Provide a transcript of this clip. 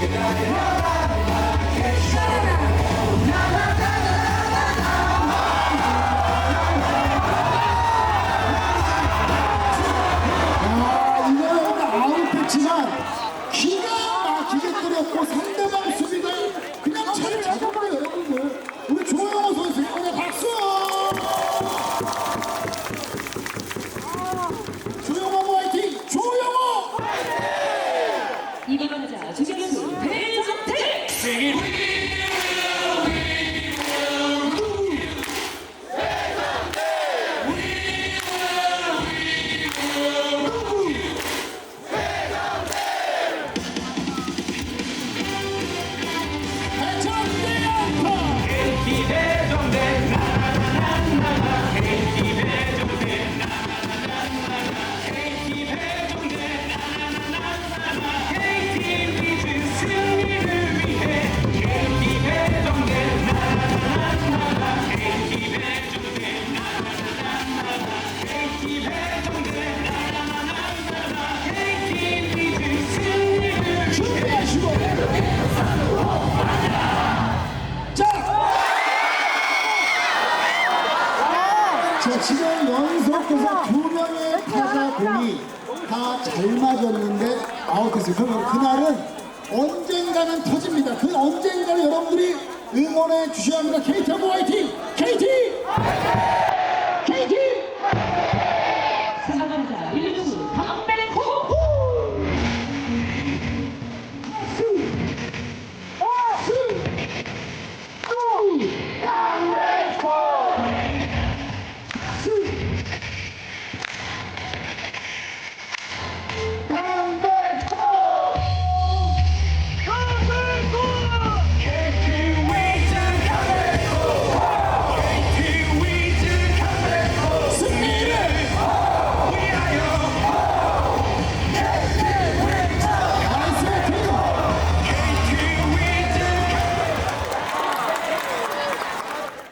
Yeah. 자, 지금 연속해서 두 명의 타자공이 다 잘 맞았는데 아웃됐어요. 그럼 그날은 언젠가는 터집니다. 그 언젠가를 여러분들이 응원해 주셔야 합니다. KT하고 화이팅!